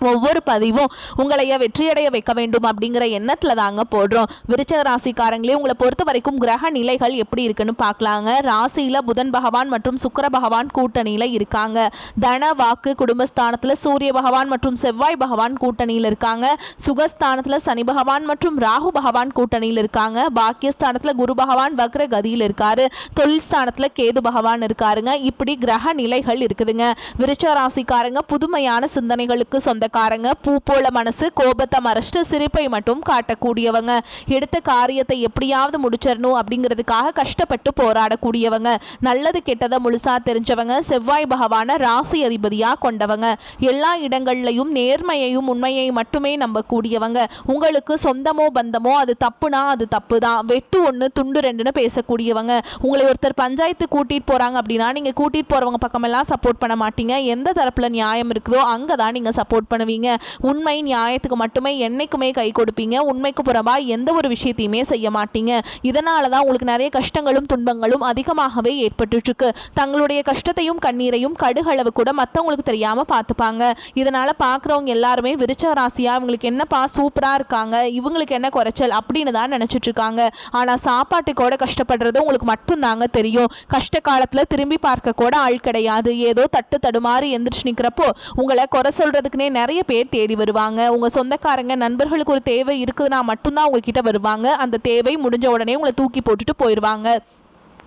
ஒவ்வொரு பதிவும் உங்களைய வெற்றியடைய வைக்க வேண்டும் அப்படிங்கிற எண்ணத்தில் தாங்க போடுறோம். விருச்சக ராசிக்காரங்களே உங்களை பொறுத்த வரைக்கும் கிரக நிலைகள் எப்படி இருக்குன்னு பார்க்கலாங்க. ராசியில் புதன் பகவான் மற்றும் சுக்கர பகவான் கூட்டணியில் இருக்காங்க. தன வாக்கு குடும்பஸ்தானத்தில் சூரிய பகவான் மற்றும் செவ்வாய் பகவான் கூட்டணியில் இருக்காங்க. சுகஸ்தானத்தில் சனி பகவான் மற்றும் ராகு பகவான் கூட்டணியில் இருக்காங்க. பாக்கியஸ்தானத்தில் குரு பகவான் வக்ர கதியில் இருக்காரு. தொழில் ஸ்தானத்தில் கேது பகவான் இருக்காருங்க. இப்படி கிரக நிலைகள் இருக்குதுங்க. விருச்சக ராசிக்காரங்க புதுமையான சிந்தனைகளுக்கு சொந்த சொந்தக்காரங்க பூ போல மனசு கோபத்தை மறைச்சிட்டு சிரிப்பை மட்டும் காட்டக்கூடியவங்க. எடுத்த காரியத்தை எப்படியாவது முடிச்சிடணும் அப்படிங்கிறதுக்காக கஷ்டப்பட்டு போராடக்கூடியவங்க. நல்லது கெட்டதை முழுசா தெரிஞ்சவங்க செவ்வாய் பகவான ராசி அதிபதியா கொண்டவங்க. எல்லா இடங்கள்லையும் நேர்மையையும் உண்மையை மட்டுமே நம்பக்கூடியவங்க. உங்களுக்கு சொந்தமோ பந்தமோ அது தப்புனா அது தப்பு தான் வெட்டு ஒன்று துண்டு ரெண்டுன்னு பேசக்கூடியவங்க. உங்களை ஒருத்தர் பஞ்சாயத்து கூட்டிட்டு போறாங்க அப்படின்னா நீங்க கூட்டிட்டு போறவங்க பக்கமெல்லாம் சப்போர்ட் பண்ண மாட்டீங்க. எந்த தரப்புல நியாயம் இருக்குதோ அங்கே தான் நீங்க சப்போர்ட் பண்ணுவீங்க. உண்மை நியாயத்துக்கு மட்டுமே என்றைக்குமே கை கொடுப்பீங்க. உண்மைக்கு புறம்பா எந்த ஒரு விஷயத்தையுமே செய்ய மாட்டீங்க. இதனால தான் உங்களுக்கு நிறைய கஷ்டங்களும் துன்பங்களும் அதிகமாகவே ஏற்பட்டுருக்கு தங்களுடைய கஷ்டத்தையும் கண்ணீரையும் கடுகளவு கூட மற்றவங்களுக்கு தெரியாமல் பார்த்துப்பாங்க. இதனால் பார்க்குறவங்க எல்லாருமே விருச்ச ராசியாக இவங்களுக்கு என்னப்பா சூப்பராக இருக்காங்க இவங்களுக்கு என்ன குறைச்சல் அப்படின்னு தான் நினச்சிட்ருக்காங்க. ஆனால் ஆனா சாப்பாட்டுக்கூட கஷ்டப்படுறது உங்களுக்கு மட்டும்தாங்க தெரியும். கஷ்ட காலத்தில் திரும்பி பார்க்க கூட ஆள் கிடையாது. ஏதோ தட்டு தடுமாறி எந்திரிச்சு நிற்கிறப்போ உங்களை குறை சொல்கிறதுக்குனே நிறைய பேர் தேடி வருவாங்க. உங்கள் சொந்தக்காரங்க நண்பர்களுக்கு ஒரு தேவை இருக்குதுன்னா மட்டும்தான் உங்ககிட்ட வருவாங்க. அந்த தேவை முடிஞ்ச உடனே உங்களை தூக்கி போட்டுட்டு போயிடுவாங்க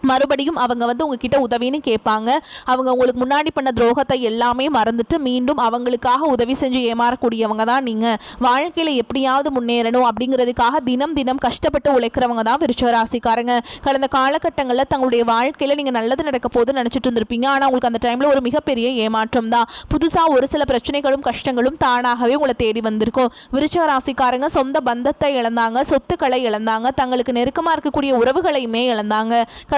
மறுபடியும் அவங்க வந்து உங்ககிட்ட உதவின்னு கேட்பாங்க. அவங்க உங்களுக்கு முன்னாடி பண்ண துரோகத்தை எல்லாமே மறந்துட்டு மீண்டும் அவங்களுக்காக உதவி செஞ்சு ஏமாறக்கூடியவங்க தான் நீங்கள் வாழ்க்கையில் எப்படியாவது முன்னேறணும் அப்படிங்கிறதுக்காக தினம் தினம் கஷ்டப்பட்டு உழைக்கிறவங்க தான் விருச்சராசிக்காரங்க கடந்த காலகட்டங்களில் தங்களுடைய வாழ்க்கையில் நீங்கள் நல்லது நடக்க போது நினச்சிட்டு இருந்திருப்பீங்க. ஆனால் உங்களுக்கு அந்த டைமில் ஒரு மிகப்பெரிய ஏமாற்றம் தான். புதுசாக ஒரு சில பிரச்சனைகளும் கஷ்டங்களும் தானாகவே உங்களை தேடி வந்திருக்கும். விருச்ச ராசிக்காரங்க சொந்த பந்தத்தை இழந்தாங்க சொத்துக்களை இழந்தாங்க தங்களுக்கு நெருக்கமாக இருக்கக்கூடிய உறவுகளையுமே இழந்தாங்க.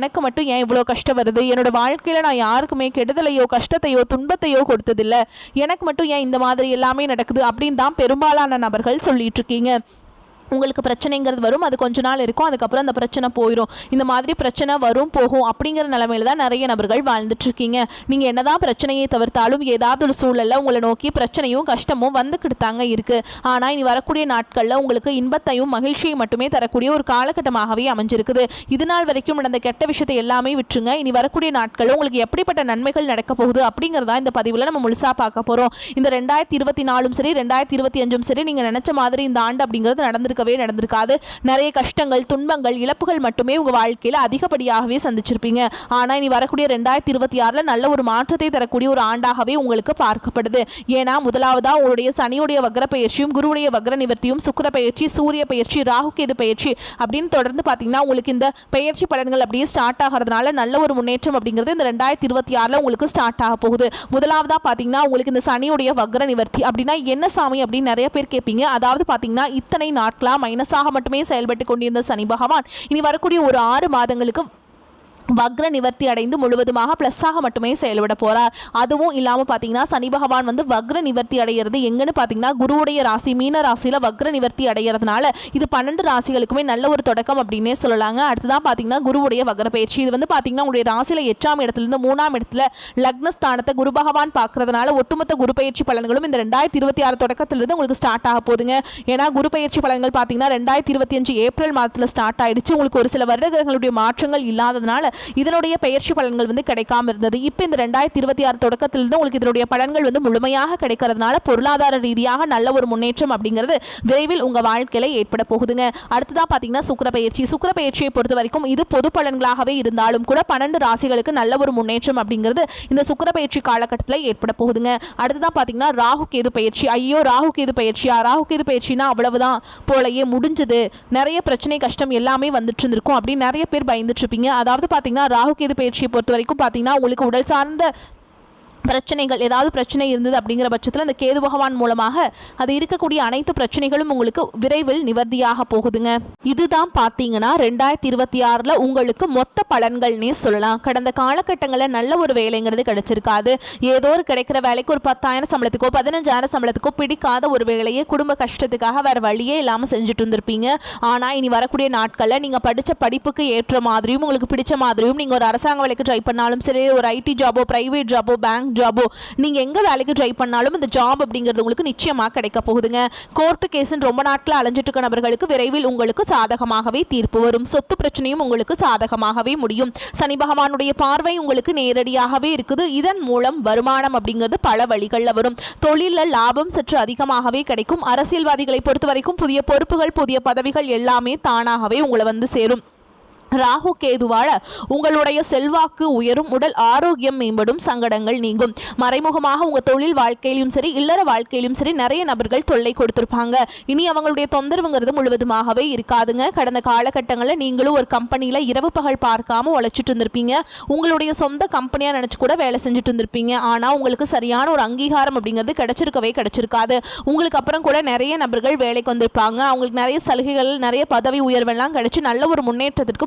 எனக்கு மட்டும் ஏன் இவ்வளோ கஷ்டம் வருது? என்னோட வாழ்க்கையில் நான் யாருக்குமே கெடுதலையோ கஷ்டத்தையோ துன்பத்தையோ கொடுத்ததில்லை. எனக்கு மட்டும் ஏன் இந்த மாதிரி எல்லாமே நடக்குது? அப்படின்னு தான் பெரும்பாலான நபர்கள் சொல்லிட்டு இருக்கீங்க. உங்களுக்கு பிரச்சனைங்கிறது வரும் அது கொஞ்ச நாள் இருக்கும் அதுக்கப்புறம் அந்த பிரச்சனை போயிடும் இந்த மாதிரி பிரச்சனை வரும் போகும் அப்படிங்கிற நிலமையில தான் நிறைய நபர்கள் வாழ்ந்துட்டுருக்கீங்க நீங்கள் என்னதான் பிரச்சனையை தவிர்த்தாலும் ஏதாவது ஒரு சூழலில் உங்களை நோக்கி பிரச்சனையும் கஷ்டமும் வந்துக்கிட்டு தாங்க இருக்குது ஆனால் இனி வரக்கூடிய நாட்களில் உங்களுக்கு இன்பத்தையும் மகிழ்ச்சியும் மட்டுமே தரக்கூடிய ஒரு காலகட்டமாகவே அமைஞ்சிருக்குது. இது நாள் வரைக்கும் நடந்த கெட்ட விஷயத்தை எல்லாமே விட்டுருங்க. இனி வரக்கூடிய நாட்களில் உங்களுக்கு எப்படிப்பட்ட நன்மைகள் நடக்க போகுது அப்படிங்கிறதா இந்த பதிவில் நம்ம முழுசாக பார்க்க போகிறோம் இந்த ரெண்டாயிரத்தி இருபத்தி நாலும் சரி ரெண்டாயிரத்தி இருபத்தி அஞ்சும் சரி நீங்கள் நினச்ச மாதிரி இந்த ஆண்டு அப்படிங்கிறது நடந்திருக்கவே நடந்திருக்காது. நிறைய கஷ்டங்கள் துன்பங்கள் இழப்புகள் மட்டுமே உங்கள் வாழ்க்கையில் அதிகப்படியாகவே சந்திச்சிருப்பீங்க. ஆனால் இனி வரக்கூடிய ரெண்டாயிரத்தி இருபத்தி ஆறில் நல்ல ஒரு மாற்றத்தை தரக்கூடிய ஒரு ஆண்டாகவே உங்களுக்கு பார்க்கப்படுது. ஏன்னா முதலாவதா உங்களுடைய சனியுடைய வக்ர பயிற்சியும் குருவுடைய வக்ர நிவர்த்தியும் சுக்கிர பயிற்சி சூரிய பயிற்சி ராகு கேது பயிற்சி அப்படின்னு தொடர்ந்து பார்த்தீங்கன்னா உங்களுக்கு இந்த பயிற்சி பலன்கள் அப்படியே ஸ்டார்ட் ஆகிறதுனால நல்ல ஒரு முன்னேற்றம் அப்படிங்கிறது இந்த ரெண்டாயிரத்தி இருபத்தி ஆறில் உங்களுக்கு ஸ்டார்ட் ஆக போகுது. முதலாவதா பார்த்தீங்கன்னா உங்களுக்கு இந்த சனியுடைய வக்ர நிவர்த்தி அப்படின்னா என்ன சாமி அப்படின்னு நிறைய பேர் கேட்பீங்க. அதாவது பார்த்தீங்கன்னா இத்தனை நாட்கள் மைனஸாக மட்டுமே செயல்பட்டு கொண்டிருந்த சனி பகவான் இனி வரக்கூடிய ஒரு ஆறு மாதங்களுக்கு வக்ர நிவர்த்தி அடைந்து முழுவதுமாக ப்ளஸ்ஸாக மட்டுமே செயல்பட போகிறார் அதுவும் இல்லாமல் பார்த்தீங்கன்னா சனி பகவான் வந்து வக்ர நிவர்த்தி அடைகிறது எங்கன்னு பார்த்தீங்கன்னா குருவுடைய ராசி மீன ராசியில் வக்ர நிவர்த்தி அடைகிறதுனால இது பன்னெண்டு ராசிகளுக்குமே நல்ல ஒரு தொடக்கம் அப்படின்னே சொல்லலாங்க. அடுத்ததான் பார்த்தீங்கன்னா குருவுடைய வக்ர பயிற்சி இது வந்து பார்த்தீங்கன்னா உங்களுடைய ராசியில் எட்டாம் இடத்துலேருந்து மூணாம் இடத்துல லக்னஸ்தானத்தை குரு பகவான் பார்க்கறதுனால ஒட்டுமொத்த குரு பயிற்சி பலன்களும் இந்த ரெண்டாயிரத்தி இருபத்தி ஆறு தொடக்கத்திலிருந்து உங்களுக்கு ஸ்டார்ட் ஆக போகுதுங்க. ஏன்னா குரு பயிற்சி பலன்கள் பார்த்தீங்கன்னா ரெண்டாயிரத்தி இருபத்தி அஞ்சு ஏப்ரல் மாதத்தில் ஸ்டார்ட் ஆயிடுச்சு. உங்களுக்கு ஒரு சில வருடங்களுடைய மாற்றங்கள் இல்லாததுனால இதனுடைய பயிற்சி பலன்கள் வந்து கிடைக்காம இருந்தது. இப்போ இந்த ரெண்டாயிரத்தி இருபத்தி ஆறு தொடக்கத்திலிருந்து உங்களுக்கு இதனுடைய பலன்கள் வந்து முழுமையாக கிடைக்கிறதுனால பொருளாதார ரீதியாக நல்ல ஒரு முன்னேற்றம் அப்படிங்கிறது விரைவில் உங்கள் வாழ்க்கையில ஏற்பட போகுதுங்க. அடுத்ததா பாத்தீங்கன்னா சுக்கர பயிற்சி சுக்கிர பயிற்சியை பொறுத்த வரைக்கும் இது பொது பலன்களாகவே இருந்தாலும் கூட பன்னெண்டு ராசிகளுக்கு நல்ல ஒரு முன்னேற்றம் அப்படிங்கிறது இந்த சுக்கிர பயிற்சி காலகட்டத்தில் ஏற்பட போகுதுங்க. அடுத்ததான் பாத்தீங்கன்னா ராகு கேது பயிற்சி. ஐயோ ராகு கேது பயிற்சியா? ராகு கேது பயிற்சினா அவ்வளவுதான் போலயே முடிஞ்சது. நிறைய பிரச்சனை கஷ்டம் எல்லாமே வந்துட்டு இருந்திருக்கும் அப்படின்னு நிறைய பேர் பயந்துட்டு இருப்பீங்க. அதாவது பார்த்தீங்கன்னா ராகு கேது பயிற்சியை பொறுத்த வரைக்கும் பாத்தீங்கன்னா உங்களுக்கு உடல் சார்ந்த பிரச்சனைகள் ஏதாவது பிரச்சனை இருந்தது அப்படிங்கிற பட்சத்தில் அந்த கேது பகவான் மூலமாக அது இருக்கக்கூடிய அனைத்து பிரச்சனைகளும் உங்களுக்கு விரைவில் நிவர்த்தியாக போகுதுங்க. இதுதான் பார்த்தீங்கன்னா ரெண்டாயிரத்தி இருபத்தி ஆறில் உங்களுக்கு மொத்த பலன்கள்னே சொல்லலாம். கடந்த காலகட்டங்களில் நல்ல ஒரு வேலைங்கிறது கிடைச்சிருக்காது. ஏதோ ஒரு கிடைக்கிற வேலைக்கு ஒரு பத்தாயிரம் சம்பளத்துக்கோ பதினஞ்சாயிரம் சம்பளத்துக்கோ பிடிக்காத ஒரு வேலையை குடும்ப கஷ்டத்துக்காக வேறு வழியே இல்லாமல் செஞ்சுட்டு இருந்திருப்பீங்க. ஆனால் இனி வரக்கூடிய நாட்களில் நீங்கள் படித்த படிப்புக்கு ஏற்ற மாதிரியும் உங்களுக்கு பிடிச்ச மாதிரியும் நீங்கள் ஒரு அரசாங்க வேலைக்கு ட்ரை பண்ணாலும் சரி ஒரு ஐடி ஜாபோ ப்ரைவேட் ஜாபோ பேங்க் ஜாபோ நீங்கள் எங்கே வேலைக்கு ட்ரை பண்ணாலும் இந்த ஜாப் அப்படிங்கிறது உங்களுக்கு நிச்சயமாக கிடைக்க போகுதுங்க. கோர்ட்டு கேஸ்ன்னு ரொம்ப நாட்டில் அலைஞ்சிட்டு இருக்க நபர்களுக்கு விரைவில் உங்களுக்கு சாதகமாகவே தீர்ப்பு வரும். சொத்து பிரச்சனையும் உங்களுக்கு சாதகமாகவே முடியும். சனி பகவானுடைய பார்வை உங்களுக்கு நேரடியாகவே இருக்குது. இதன் மூலம் வருமானம் அப்படிங்கிறது பல வழிகளில் வரும். தொழிலில் லாபம் சற்று அதிகமாகவே கிடைக்கும். அரசியல்வாதிகளை பொறுத்த வரைக்கும் புதிய பொறுப்புகள் புதிய பதவிகள் எல்லாமே தானாகவே உங்களை வந்து சேரும். ராகு கேதுவால உங்களுடைய செல்வாக்கு உயரும் உடல் ஆரோக்கியம் மேம்படும் சங்கடங்கள் நீங்கும். மறைமுகமாக உங்க தொழில் வாழ்க்கையிலும் சரி இல்லற வாழ்க்கையிலும் சரி நிறைய நபர்கள் தொல்லை கொடுத்திருப்பாங்க. இனி அவங்களுடைய தொந்தரவுங்கிறது முழுவதுமாகவே இருக்காதுங்க. கடந்த காலகட்டங்களில் நீங்களும் ஒரு கம்பெனியில் இரவு பகல் பார்க்காம உழைச்சிட்டு இருந்திருப்பீங்க. உங்களுடைய சொந்த கம்பெனியாக நினச்சி கூட வேலை செஞ்சுட்டு இருந்திருப்பீங்க. ஆனால் உங்களுக்கு சரியான ஒரு அங்கீகாரம் அப்படிங்கிறது கிடைச்சிருக்கவே கிடைச்சிருக்காது. உங்களுக்கு அப்புறம் கூட நிறைய நபர்கள் வேலைக்கு வந்திருப்பாங்க. அவங்களுக்கு நிறைய சலுகைகள் நிறைய பதவி உயர்வெல்லாம் கிடைச்சி நல்ல ஒரு முன்னேற்றத்திற்கு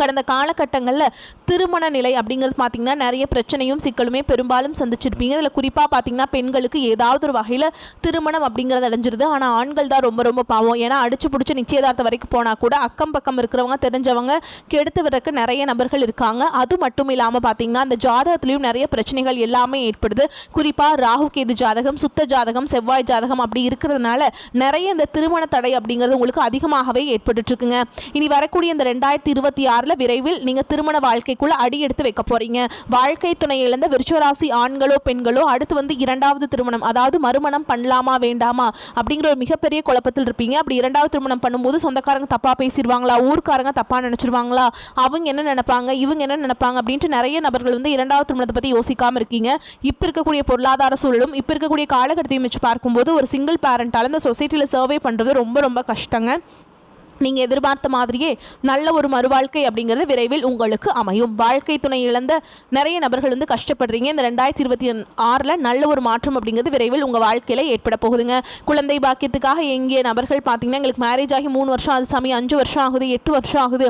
கடந்த காலகட்டங்களில் திருமண நிலை அப்படிங்கிறது பார்த்தீங்கன்னா நிறைய பிரச்சனையும் சிக்கலுமே பெரும்பாலும் சந்திச்சிருப்பீங்க. இதில் குறிப்பாக பார்த்தீங்கன்னா பெண்களுக்கு ஏதாவது ஒரு வகையில் திருமணம் அப்படிங்கிறது அடைஞ்சிருது. ஆனால் ஆண்கள் தான் ரொம்ப ரொம்ப பாவம். ஏன்னா அடிச்சு பிடிச்சி நிச்சயதார்த்தம் வரைக்கும் போனால் கூட அக்கம் பக்கம் இருக்கிறவங்க தெரிஞ்சவங்க கெடுத்து விடுறதுக்கு நிறைய நபர்கள் இருக்காங்க. அது மட்டும் இல்லாமல் பார்த்தீங்கன்னா அந்த ஜாதகத்துலேயும் நிறைய பிரச்சனைகள் எல்லாமே ஏற்படுது. குறிப்பாக ராகு கேது ஜாதகம் சுத்த ஜாதகம் செவ்வாய் ஜாதகம் அப்படி இருக்கிறதுனால நிறைய இந்த திருமண தடை அப்படிங்கிறது உங்களுக்கு அதிகமாகவே ஏற்பட்டுருக்குங்க இனி வரக்கூடிய இந்த ரெண்டாயிரத்தி இருபத்தி ஆறு ஆறில் விரைவில் நீங்கள் திருமண வாழ்க்கைக்குள்ள அடி எடுத்து வைக்க போறீங்க. வாழ்க்கை துணை இழந்த விருச்சராசி ஆண்களோ பெண்களோ அடுத்து வந்து இரண்டாவது திருமணம் அதாவது மறுமணம் பண்ணலாமா வேண்டாமா அப்படிங்கிற ஒரு மிகப்பெரிய குழப்பத்தில் இருப்பீங்க. அப்படி இரண்டாவது திருமணம் பண்ணும்போது சொந்தக்காரங்க தப்பா பேசிடுவாங்களா ஊர்க்காரங்க தப்பா நினைச்சிருவாங்களா அவங்க என்ன நினைப்பாங்க இவங்க என்ன நினைப்பாங்க அப்படின்ட்டு நிறைய நபர்கள் வந்து இரண்டாவது திருமணத்தை பத்தி யோசிக்காம இருக்கீங்க. இப்போ இருக்கக்கூடிய பொருளாதார சூழலும் இப்போ இருக்கக்கூடிய காலகட்டத்தையும் வச்சு பார்க்கும்போது ஒரு சிங்கிள் பேரண்டால் இந்த சொசைட்டியில் சர்வே பண்ணுறது ரொம்ப ரொம்ப கஷ்டங்க. நீங்கள் எதிர்பார்த்த மாதிரியே நல்ல ஒரு மறுவாழ்க்கை அப்படிங்கிறது விரைவில் உங்களுக்கு அமையும். வாழ்க்கை துணை இழந்த நிறைய நபர்கள் வந்து கஷ்டப்படுறீங்க. இந்த ரெண்டாயிரத்தி இருபத்தி ஆறில் நல்ல ஒரு மாற்றம் அப்படிங்கிறது விரைவில் உங்கள் வாழ்க்கையில் ஏற்பட போகுதுங்க. குழந்தை பாக்கியத்துக்காக எங்கிய நபர்கள் பார்த்தீங்கன்னா எங்களுக்கு மேரேஜ் ஆகி மூணு வருஷம் ஆகுது சாமி அஞ்சு வருஷம் ஆகுது எட்டு வருஷம் ஆகுது.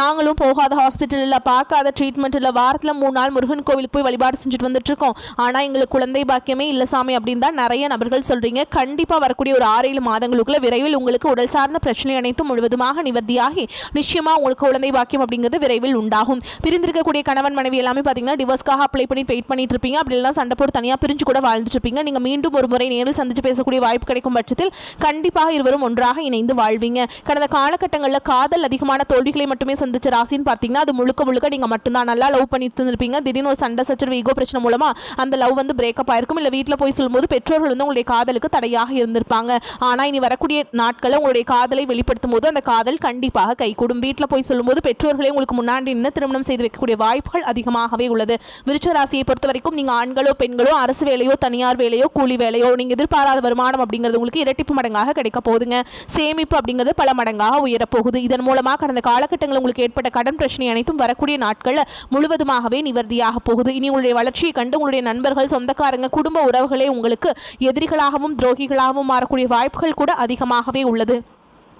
நாங்களும் போகாத ஹாஸ்பிட்டலில் பார்க்காத ட்ரீட்மெண்ட் இல்லை வாரத்தில் மூணு நாள் முருகன் கோவிலுக்கு போய் வழிபாடு செஞ்சுட்டு வந்துட்டு இருக்கோம் ஆனால் எங்களுக்கு குழந்தை பாக்கியமே இல்லை சாமி அப்படின்னு தான் நிறைய நபர்கள் சொல்கிறீங்க கண்டிப்பாக வரக்கூடிய ஒரு ஆறு ஏழு மாதங்களுக்குள்ள விரைவில் உங்களுக்கு உடல் சார்ந்த பிரச்சனை அனைத்தும் முழுவதும் முழுவதுமாக நிவர்த்தியாகி நிச்சயமாக உங்களுக்கு குழந்தை பாக்கியம் அப்படிங்கிறது விரைவில் உண்டாகும். பிரிந்திருக்கக்கூடிய கணவன் மனைவி எல்லாமே பார்த்தீங்கன்னா டிவோர்ஸ்க்காக அப்ளை பண்ணி வெயிட் பண்ணிட்டு இருப்பீங்க. அப்படி எல்லாம் சண்டை போட்டு தனியாக பிரிஞ்சு கூட வாழ்ந்துட்டு இருப்பீங்க. நீங்கள் மீண்டும் ஒரு முறை நேரில் சந்திச்சு பேசக்கூடிய வாய்ப்பு கிடைக்கும் பட்சத்தில் கண்டிப்பாக இருவரும் ஒன்றாக இணைந்து வாழ்வீங்க. கடந்த காலகட்டங்களில் காதல் அதிகமான தோல்விகளை மட்டுமே சந்திச்ச ராசின்னு பார்த்தீங்கன்னா அது முழுக்க முழுக்க நீங்கள் மட்டும்தான். நல்லா லவ் பண்ணிட்டு இருந்திருப்பீங்க. திடீர்னு ஒரு சண்டை சச்சரவு ஈகோ பிரச்சனை மூலமாக அந்த லவ் வந்து பிரேக்கப் ஆயிருக்கும். இல்லை வீட்டில் போய் சொல்லும்போது பெற்றோர்கள் வந்து உங்களுடைய காதலுக்கு தடையாக இருந்திருப்பாங்க. ஆனால் இனி வரக்கூடிய நாட்களில் உங்களுடைய காதலை வெளிப்படுத்தும் போது அந்த காதல் கண்டிப்பாக கைகூடும். வீட்டில் போய் சொல்லும்போது பெற்றோர்களே உங்களுக்கு முன்னாடி நின்று திருமணம் செய்து வைக்கக்கூடிய வாய்ப்புகள் அதிகமாகவே உள்ளது. விருச்ச ராசியை பொறுத்த வரைக்கும் நீங்கள் ஆண்களோ பெண்களோ அரசு வேலையோ தனியார் வேலையோ கூலி வேலையோ நீங்கள் எதிர்பாராத வருமானம் அப்படிங்கிறது உங்களுக்கு இரட்டிப்பு மடங்காக கிடைக்க போகுதுங்க. சேமிப்பு அப்படிங்கிறது பல மடங்காக உயரப்போகுது. இதன் மூலமாக கடந்த காலகட்டங்களில் உங்களுக்கு ஏற்பட்ட கடன் பிரச்சனை அனைத்தும் வரக்கூடிய நாட்களில் முழுவதுமாகவே நிவர்த்தியாக போகுது. இனி உங்களுடைய வளர்ச்சியை கண்டு உங்களுடைய நண்பர்கள் சொந்தக்காரங்க குடும்ப உறவுகளே உங்களுக்கு எதிரிகளாகவும் துரோகிகளாகவும் மாறக்கூடிய வாய்ப்புகள் கூட அதிகமாகவே உள்ளது.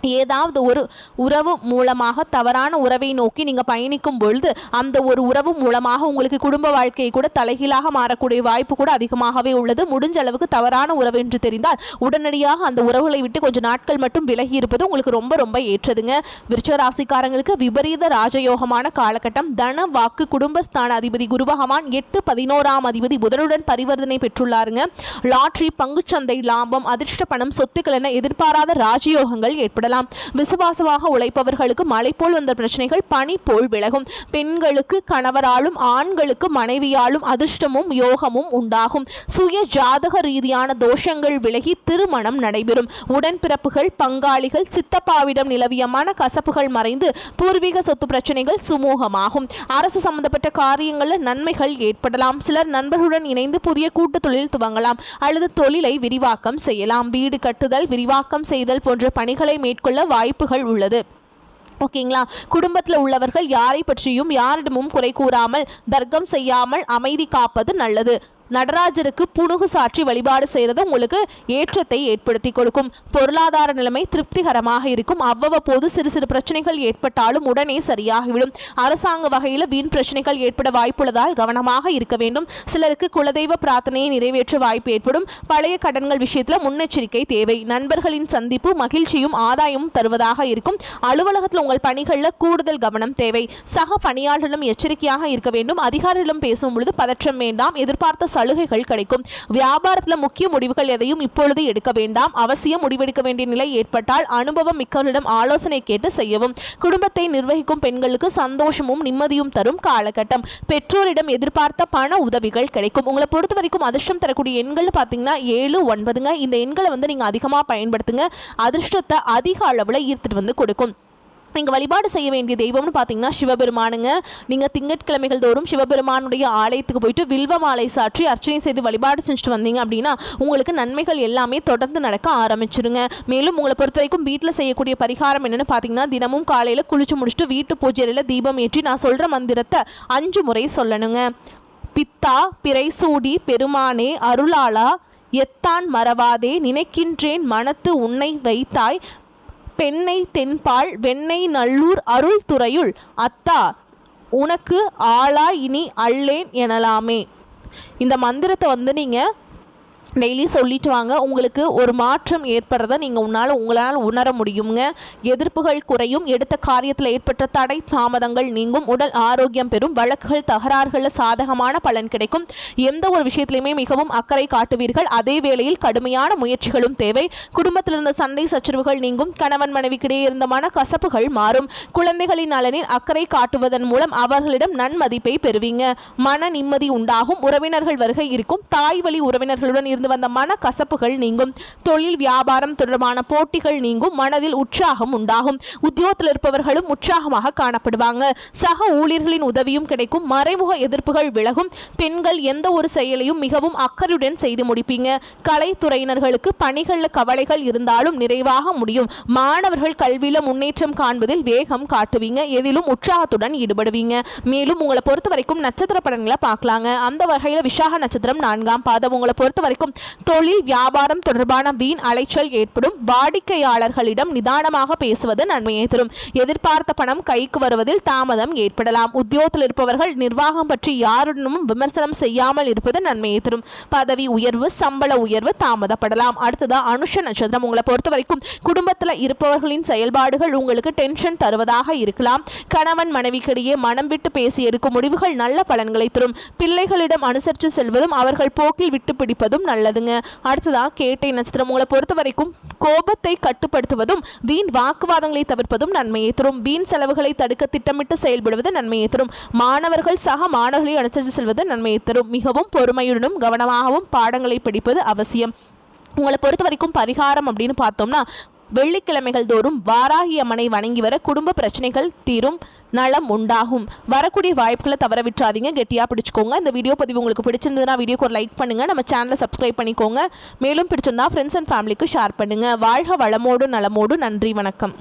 ஏதாவது ஒரு உறவு மூலமாக தவறான உறவை நோக்கி நீங்கள் பயணிக்கும் பொழுது அந்த ஒரு உறவு மூலமாக உங்களுக்கு குடும்ப வாழ்க்கையை கூட தலைகீழாக மாறக்கூடிய வாய்ப்பு கூட அதிகமாகவே உள்ளது. முடிஞ்ச அளவுக்கு தவறான உறவு என்று தெரிந்தால் உடனடியாக அந்த உறவுகளை விட்டு கொஞ்சம் நாட்கள் மட்டும் விலகி இருப்பது உங்களுக்கு ரொம்ப ரொம்ப ஏற்றதுங்க. விருச்ச ராசிக்காரங்களுக்கு விபரீத ராஜயோகமான காலகட்டம். தன வாக்கு குடும்பஸ்தான அதிபதி குருபகவான் எட்டு பதினோராம் அதிபதி புதனுடன் பரிவர்த்தனை பெற்றுள்ளாருங்க. லாட்ரி பங்குச்சந்தை லாபம் அதிர்ஷ்ட பணம் சொத்துக்கள் என எதிர்பாராத ராஜயோகங்கள் ஏற்படலாம் விசுவாசமாக உழைப்பவர்களுக்கு மலை போல் வந்த பிரச்சனைகள் பனி போல் விலகும். பெண்களுக்கு கணவராலும் ஆண்களுக்கு மனைவியாலும் அதிர்ஷ்டமும் யோகமும் உண்டாகும். சுய ஜாதக ரீதியான தோஷங்கள் விலகி திருமணம் நடைபெறும். உடன்பிறப்புகள் பங்காளிகள் சித்தப்பாவிடம் நிலவிய மன கசப்புகள் மறைந்து பூர்வீக சொத்து பிரச்சனைகள் சுமூகமாகும். அரசு சம்பந்தப்பட்ட காரியங்களில் நன்மைகள் ஏற்படலாம். சிலர் நண்பர்களுடன் இணைந்து புதிய கூட்டு தொழில் துவங்கலாம். அல்லது தொழிலை விரிவாக்கம் செய்யலாம். வீடு கட்டுதல் விரிவாக்கம் செய்தல் போன்ற பணிகளை மேற்கொள்ள வாய்ப்புகள் உள்ளது. ஓகேங்களா? குடும்பத்தில் உள்ளவர்கள் யாரை பற்றியும் யாரிடமும் குறை கூறாமல் தர்க்கம் செய்யாமல் அமைதி காப்பது நல்லது. நடராஜருக்கு புணுகு சாற்றி வழிபாடு செய்கிறது உங்களுக்கு ஏற்றத்தை ஏற்படுத்தி கொடுக்கும். பொருளாதார நிலைமை திருப்திகரமாக இருக்கும். அவ்வப்போது சிறு சிறு பிரச்சனைகள் ஏற்பட்டாலும் உடனே சரியாகிவிடும். அரசாங்க வகையில் வீண் பிரச்சனைகள் ஏற்பட வாய்ப்புள்ளதால் கவனமாக இருக்க வேண்டும். சிலருக்கு குலதெய்வ பிரார்த்தனையை நிறைவேற்ற வாய்ப்பு ஏற்படும். பழைய கடன்கள் விஷயத்தில் முன்னெச்சரிக்கை தேவை. நண்பர்களின் சந்திப்பு மகிழ்ச்சியும் ஆதாயமும் தருவதாக இருக்கும். அலுவலகத்தில் உங்கள் பணிகளில் கூடுதல் கவனம் தேவை. சக பணியாளர்களும் எச்சரிக்கையாக இருக்க வேண்டும். அதிகாரிகளிடம் பேசும் பொழுது பதற்றம் வேண்டாம். எதிர்பார்த்த சலுகைகள் கிடைக்கும். வியாபாரத்தில் முக்கிய முடிவுகள் எதையும் இப்பொழுது எடுக்க வேண்டாம். அவசியம் முடிவெடுக்க வேண்டிய நிலை ஏற்பட்டால் அனுபவம் மிக்கவர்களிடம் ஆலோசனை கேட்டு செய்யவும் குடும்பத்தை நிர்வகிக்கும் பெண்களுக்கு சந்தோஷமும் நிம்மதியும் தரும் காலகட்டம். பெற்றோரிடம் எதிர்பார்த்த பண உதவிகள் கிடைக்கும். உங்களை பொறுத்த வரைக்கும் அதிர்ஷ்டம் தரக்கூடிய எண்கள் பார்த்தீங்கன்னா ஏழு ஒன்பதுங்க. இந்த எண்களை வந்து நீங்கள் அதிகமாக பயன்படுத்துங்க. அதிர்ஷ்டத்தை அதிக அளவில் ஈர்த்துட்டு வந்து கொடுக்கும். நீங்கள் வழிபாடு செய்ய வேண்டிய தெய்வம்னு பார்த்தீங்கன்னா சிவபெருமானுங்க. நீங்கள் திங்கட்கிழமைகள் தோறும் சிவபெருமானுடைய ஆலயத்துக்கு போயிட்டு வில்வ மாலை சாற்றி அர்ச்சனை செய்து வழிபாடு செஞ்சுட்டு வந்தீங்க அப்படின்னா உங்களுக்கு நன்மைகள் எல்லாமே தொடர்ந்து நடக்க ஆரம்பிச்சிருங்க. மேலும் உங்களை பொறுத்த வரைக்கும் வீட்டில் செய்யக்கூடிய பரிகாரம் என்னென்னு பார்த்தீங்கன்னா தினமும் காலையில் குளிச்சு முடிச்சுட்டு வீட்டு பூஜையில் தீபம் ஏற்றி நான் சொல்கிற மந்திரத்தை அஞ்சு முறை சொல்லணுங்க. பித்தா பிறைசூடி பெருமானே அருளாளா எத்தான் மறவாதே நினைக்கின்றேன் மனத்து உன்னை வைத்தாய் பெண்ணை தென்பால் வெண்ணெய் நல்லூர் அருள் துறையுள் அத்தா உனக்கு ஆளா இனி அல்லேன் எனலாமே. இந்த மந்திரத்தை வந்து நீங்கள் டெய்லி சொல்லிட்டு வாங்க உங்களுக்கு ஒரு மாற்றம் ஏற்படுறத நீங்கள் உன்னால் உங்களால் உணர முடியுங்க எதிர்ப்புகள் குறையும். எடுத்த காரியத்தில் ஏற்பட்ட தடை தாமதங்கள் நீங்கும். உடல் ஆரோக்கியம் பெறும். வழக்குகள் தகராறுகளில் சாதகமான பலன் கிடைக்கும். எந்த ஒரு விஷயத்திலையுமே மிகவும் அக்கறை காட்டுவீர்கள். அதே வேளையில் கடுமையான முயற்சிகளும் தேவை. குடும்பத்தில் இருந்த சண்டை சச்சரவுகள் நீங்கும். கணவன் மனைவிக்கிடையே இருந்த மன கசப்புகள் மாறும். குழந்தைகளின் நலனில் அக்கறை காட்டுவதன் மூலம் அவர்களிடம் நன்மதிப்பை பெறுவீங்க. மன நிம்மதி உண்டாகும். உறவினர்கள் வருகை இருக்கும். தாய் வழி உறவினர்களுடன் இருந்து வந்த மன கசப்புகள் நீங்கும். தொழில் வியாபாரம் தொடர்பான போட்டிகள் நீங்கும். மனதில் உற்சாகம் உண்டாகும். உத்தியோகத்தில் இருப்பவர்களும் உற்சாகமாக காணப்படுவாங்க. சக ஊழியர்களின் உதவியும் கிடைக்கும். மறைமுக எதிர்ப்புகள் விலகும். பெண்கள் எந்த ஒரு செயலையும் மிகவும் அக்கறையுடன் செய்து முடிப்பீங்க. கலைத்துறையினர்களுக்கு பணிகளில் கவலைகள் இருந்தாலும் நிறைவாக முடியும். மாணவர்கள் கல்வியில் முன்னேற்றம் காண்பதில் வேகம் காட்டுவீங்க. எதிலும் உற்சாகத்துடன் ஈடுபடுவீங்க. மேலும் உங்களை பொறுத்த வரைக்கும் நட்சத்திர பலன்களை பார்க்கலாங்க. அந்த வகையில் விசாக நட்சத்திரம் நான்காம் பாதம். உங்களை பொறுத்த வரைக்கும் தொழில் வியாபாரம் தொடர்பான வீண் அலைச்சல் ஏற்படும் வாடிக்கையாளர்களிடம் நிதானமாக பேசுவது நன்மையை தரும். எதிர்பார்த்த பணம் கைக்கு வருவதில் தாமதம் ஏற்படலாம். உத்தியோகத்தில் இருப்பவர்கள் நிர்வாகம் பற்றி யாருடனும் விமர்சனம் செய்யாமல் இருப்பது நன்மையை தரும். பதவி உயர்வு சம்பள உயர்வு தாமதப்படலாம். அடுத்ததா அனுஷ நட்சத்திரம். உங்களை பொறுத்த வரைக்கும் குடும்பத்தில் இருப்பவர்களின் செயல்பாடுகள் உங்களுக்கு டென்ஷன் தருவதாக இருக்கலாம். கணவன் மனைவிக்கிடையே மனம் விட்டு பேசி எடுக்கும் முடிவுகள் நல்ல பலன்களை தரும். பிள்ளைகளிடம் அனுசரித்து செல்வதும் அவர்கள் போக்கில் விட்டு பிடிப்பதும் நல்லதுங்க. அடுத்ததா கேட்டை நட்சத்திரம். உங்களை பொறுத்த வரைக்கும் கோபத்தை கட்டுப்படுத்துவதும் வீண் வாக்குவாதங்களை தவிர்ப்பதும் நன்மையை தரும். வீண் செலவுகளை தடுக்க திட்டமிட்டு செயல்படுவது நன்மையை தரும். மாணவர்கள் சக மாணவர்களை அனுசரித்து செல்வது நன்மையை தரும். மிகவும் பொறுமையுடனும் கவனமாகவும் பாடங்களை படிப்பது அவசியம். உங்களை பொறுத்த வரைக்கும் பரிகாரம் அப்படின்னு பார்த்தோம்னா வெள்ளிக்கிழமைகள் தோறும் வாராகி அம்மனை வணங்கி வர குடும்ப பிரச்சனைகள் தீரும் நலம் உண்டாகும். வரக்கூடிய வாய்ப்புகளை தவற விட்டுறாதீங்க. கெட்டியாக பிடிச்சிக்கோங்க. இந்த வீடியோ பதிவு உங்களுக்கு பிடிச்சிருந்ததுன்னா வீடியோக்கு ஒரு லைக் பண்ணுங்கள் நம்ம சேனலை சப்ஸ்கிரைப் பண்ணிக்கோங்க. மேலும் பிடிச்சிருந்தா ஃப்ரெண்ட்ஸ் அண்ட் ஃபேமிலிக்கு ஷேர் பண்ணுங்கள் வாழ்க வளமோடு நலமோடு நன்றி வணக்கம்.